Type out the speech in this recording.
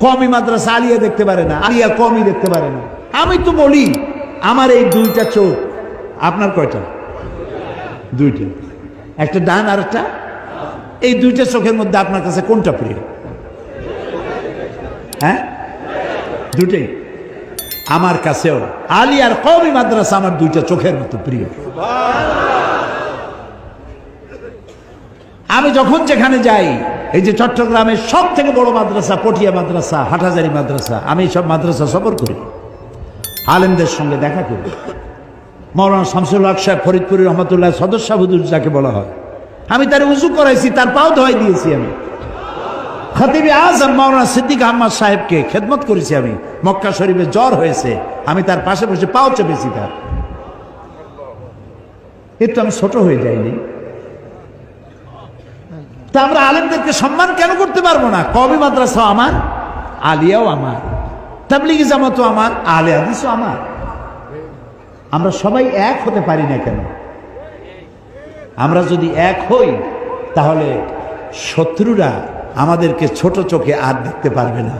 কমই মাদ্রাসা আলিয়া দেখতে পারে না, আলিয়া কমই দেখতে পারে না। আমি তো বলি, আমার এই দুইটা চোখ, আপনার কয়টা? দুইটা। একটা ডান আর একটা? এই দুইটা চোখের মধ্যে আপনার কাছে কোনটা প্রিয়? হ্যাঁ? দুটেই আমার কাছেও আলী আর কবি মাদ্রাসা আমার দুইটা চোখের মতো প্রিয়। আমি যখন যেখানে যাই, এই যে চট্টগ্রামের সব থেকে বড় মাদ্রাসা, পটিয়া মাদ্রাসা হাটাজারি মাদ্রাসা, আমি সব মাদ্রাসা সফর করি। আলেমদের সঙ্গে দেখা করি। মৌলানা শামসুল হক সাহেব ফরিদপুরি রহমতুল্লাহ সদস্য হুজুর যাকে বলা হয়। আমি তার উঁচু করাইছি, তার পাও ধোয়াই দিয়েছি আমি। খতিবে আজম মৌলানা সিদ্দিক আহমদ সাহেবকে খেদমত করেছি আমি। মক্কা শরীফে জ্বর হয়েছে, আমি তার পাশে বসে পাও চেপেছি তার। একটু আমি ছোট হয়ে যাইনি। তা আমরা আলেমদেরকে সম্মান কেন করতে পারব না? কবি মাদ্রাসা আমার, আলিয়াও আমার, তাবলিগি জামাতও আমার আলে হাদিসও আমার। আমরা সবাই এক হতে পারি না কেন? আমরা যদি এক হই, তাহলে শত্রুরা আমাদেরকে ছোট চোখে আর দেখতে পারবে না।